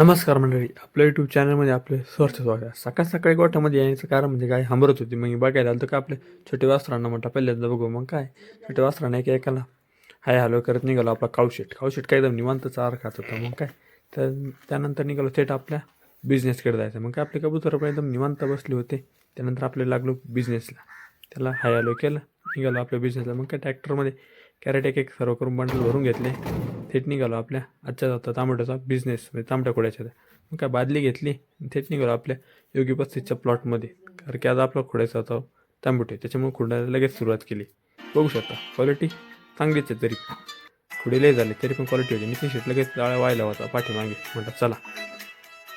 नमस्कार मंडळी आपल्या यूट्यूब चॅनलमध्ये आपले स्वर्थ स्वागत आहे. सकाळ सकाळी गोठ्यामध्ये यायचं कारण म्हणजे काय? हंबरत होती. मग बघायला आलं तर का आपले छोटे वासरांना म्हटलं पहिल्यांदा बघू. मग काय? छोटे वासरांना एक एकाला हाय हॅलो करत निघालो आपला कावशेट कावशेट काय एकदम निवांत चार खात होता. मग काय? तर त्यानंतर निघालो थेट आपल्या बिझनेसकडे जायचं. मग काय? आपले कबूतर पण एकदम निवांत बसले होते. त्यानंतर आपल्याला लागलो बिझनेसला त्याला हाय हॅलो केलं. निघालो आपल्या बिझनेसला मग काय? ट्रॅक्टरमध्ये कॅरेट एक एक सर्व करून बंडल भरून घेतले. थेट निघालो आपल्या आजच्या जाता तांबट्याचा बिझनेस म्हणजे तांबट्या खोड्याच्या. मग काय बादली घेतली थेट निघालो आपल्या योगी पस्तीसच्या प्लॉटमध्ये कारण की आज आपला खोडायचा होता तांबुटे त्याच्यामुळे खोडायला लगेच सुरुवात केली. बघू शकता क्वालिटी चांगलीच आहे तरी खुडे लय झाले तरी पण क्वालिटी होती. नितीन शेट लगेच जाळ्या व्हायला होता पाठीमागे. म्हणतात चला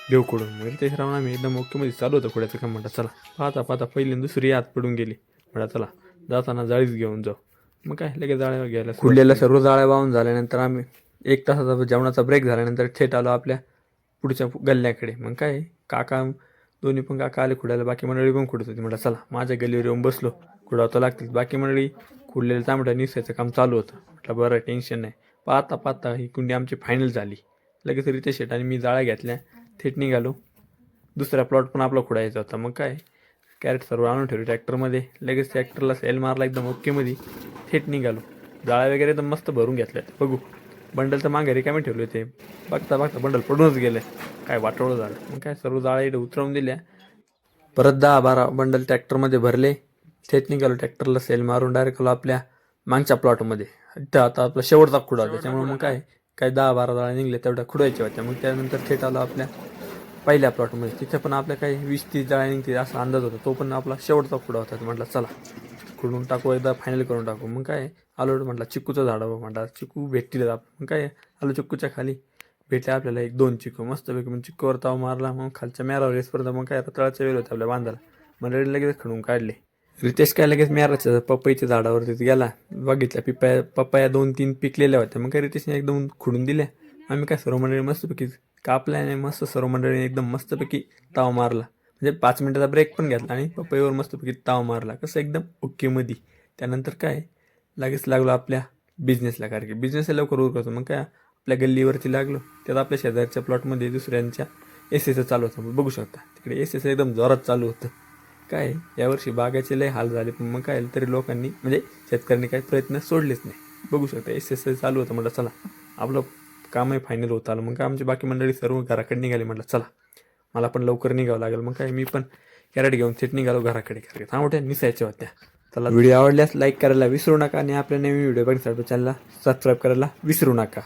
देव खोडून. म्हणजे ते राहून आम्ही एकदम ओकेमध्ये चालू होतं खोड्याचं काम. म्हणतात चला पाहता पाहता पहिली दुसरी आत पडून गेली. म्हणा चला जाताना जाळीच घेऊन जाऊ. मग काय लगेच जाळ्या घ्यायला खुडलेल्या सर्व जाळ्या वाहून झाल्यानंतर आम्ही एक तासाचा जेवणाचा ब्रेक झाल्यानंतर थेट आलो आपल्या पुढच्या गल्ल्याकडे. मग काय काका दोन्ही पण काका आले खुडायला. बाकी मंडळी पण खुडत होती. म्हटलं चला माझ्या गल्लीवर येऊन बसलो. खुडावता लागतील. बाकी मंडळी खुडलेलं तांबड्या निसायचं काम चालू होतं. म्हटलं बरं टेन्शन नाही. पाहता पाहता ही कुंडी आमची फायनल झाली. लगेच रितेश शेट आणि मी जाळ्या घेतल्या. थेट निघालो. दुसरा प्लॉट पण आपला खुडायचा होता. मग काय कॅरेट सर्व आणून ठेवले ट्रॅक्टरमध्ये लगेच ट्रॅक्टरला सेल मारला एकदम ओकेमध्ये. थेट निघालो. जाळ्या वगैरे एकदम मस्त भरून घेतल्या बघू. बंडल तर मागे रिकामे ठेवले होते. बघता बघता बंडल पडूनच गेले. काय वाटोळं झालं. मग काय सर्व जाळ्या इकडे उतरवून दिल्या. परत दहा बारा बंडल ट्रॅक्टरमध्ये भरले. थेट निघालो ट्रॅक्टरला सेल मारून डायरेक्ट आलो आपल्या मागच्या प्लॉटमध्ये. इथं आता आपला शेवटचा खुडा त्याच्यामुळे मग काय काय दहा बारा जाळ्या निघले तेवढ्या खुडायच्या होत्या. मग त्यानंतर थेट आलो आपल्या पहिल्या प्लॉटमध्ये. तिथे पण आपल्या काही वीस तीस जाळ्या निघते असा अंदाज होता. तो पण आपला शेवटचा खुडा होता. म्हटलं चला खुडून टाकू एकदा फायनल करून टाकू. मग काय आलो म्हटलं चिकूचं झाड म्हटलं चिकू भेटतील आपण मग काय आलो चिकूच्या खाली भेटले आपल्याला एक दोन चिकू. मस्तपैकी मग चिकूवर ताव मारला मग खालच्या मॅरावर येसपर्यंत मग काय रताळाच्या वेळ होते आपल्या बांधाला. मंडळी लगेच खडून काढले. रितेश काय लगेच मेराच्या पपईच्या झाडावर तिथे गेला. बघितल्या पिपाया पपया दोन तीन पिकलेल्या होत्या. मग काय रितेशने एकदम खुडून दिल्या. आम्ही काय सर्व मंडळी मस्तपैकी कापल्याने मस्त सर्व मंडळीने एकदम मस्तपैकी ताव मारला. म्हणजे पाच मिनिटाचा ब्रेक पण घेतला आणि पपईवर मस्तपैकी ताव मारला. कसं एकदम ओकेमध्ये त्यानंतर काय? लगेच लागलो आपल्या बिझनेसला कारण की बिझनेस लवकर उरकतो. मग काय? आपल्या गल्लीवरती लागलो. त्यात आपल्या शेजारच्या प्लॉटमध्ये दुसऱ्यांच्या एस एसचं चालू होतं. बघू शकता. तिकडे एस एस एकदम जोरात चालू होतं. काय? यावर्षी बागाचे लय हाल झाले. पण मग काय तरी लोकांनी म्हणजे शेतकऱ्यांनी काही प्रयत्न सोडलेच नाही. बघू शकता एस एस चालू होतं. म्हटलं चला आपलं कामही फायनल होत आलं. मग काय आमची बाकी मंडळी सर्व घराकडे निघाली. म्हटलं चला मला पण लवकर निघावं लागेल. मग काय मी पण कॅरेट घेऊन थेट निघालो घराकडे कारण मोठ्या निसायच्या होत्या. चला. व्हिडिओ आवडल्यास लाईक करायला विसरू नका आणि आपल्या नवीन व्हिडिओ बघण्यासाठी चॅनलला सबस्क्राईब करायला विसरू नका.